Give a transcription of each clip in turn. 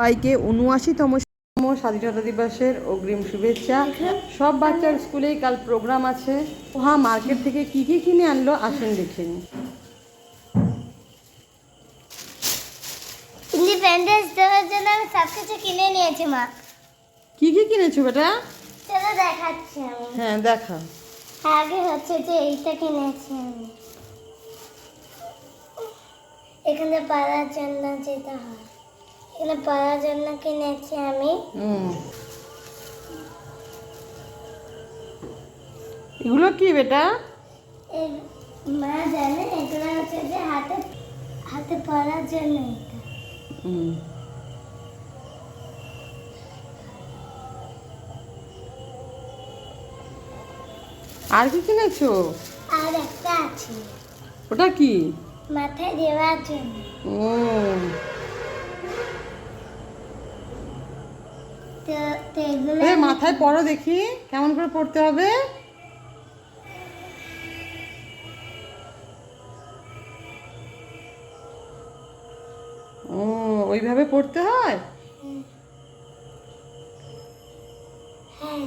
সবাইকে উনআশিতম স্বাধীনতা দিবসের অগ্রিম শুভেচ্ছা। সব বাচ্চার স্কুলেই কাল প্রোগ্রাম আছে। ওহা মার্কেট থেকে কি কি কিনে আনলো আসুন দেখে নিন ইন্ডিপেন্ডেন্স দেওয়ার জন্য আমি সব কিছু কিনে নিয়েছি মা। কি কি কিনেছো বেটা? চলো দেখাচ্ছি আমি। হ্যাঁ দেখা আগে হচ্ছে যে এইটা কিনেছি আমি। এখানে পড়ার জন্য যেটা হয়। এখানে পড়ার জন্য কিনেছি আমি। এগুলো কি বেটা? মা জানে এগুলো হচ্ছে যে হাতে হাতে পড়ার জন্য এটা। আর কি কিনেছো? আর একটা আছে। ওটা কি? মাথায় দেওয়ার জন্য। ও এ মাথায় পড়ো দেখি কেমন করে পড়তে হবে? ও ওইভাবে পড়তে হয়? হ্যাঁ।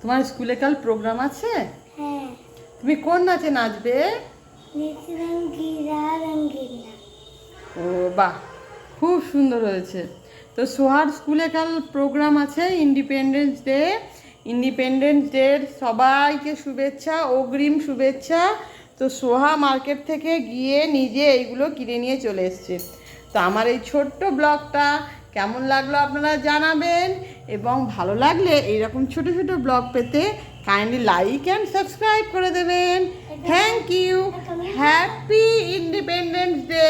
তোমার স্কুলে কাল প্রোগ্রাম আছে? হ্যাঁ। তুমি কোন নাচে নাচবে? ও বাহ। খুব সুন্দর হয়েছে। তো সোহার স্কুলে কাল প্রোগ্রাম আছে ইন্ডিপেন্ডেন্স ডে। ইন্ডিপেন্ডেন্স ডের সবাইকে শুভেচ্ছা অগ্রিম শুভেচ্ছা। তো সোহা মার্কেট থেকে গিয়ে নিজে এইগুলো কিনে নিয়ে চলে এসছে। তো আমার এই ছোট্ট ব্লগটা কেমন লাগল আপনারা জানাবেন? এবং ভালো লাগলে এইরকম ছোট ছোট ব্লগ পেতে কাইন্ডলি লাইক অ্যান্ড সাবস্ক্রাইব করে দেবেন। Thank you happy independence day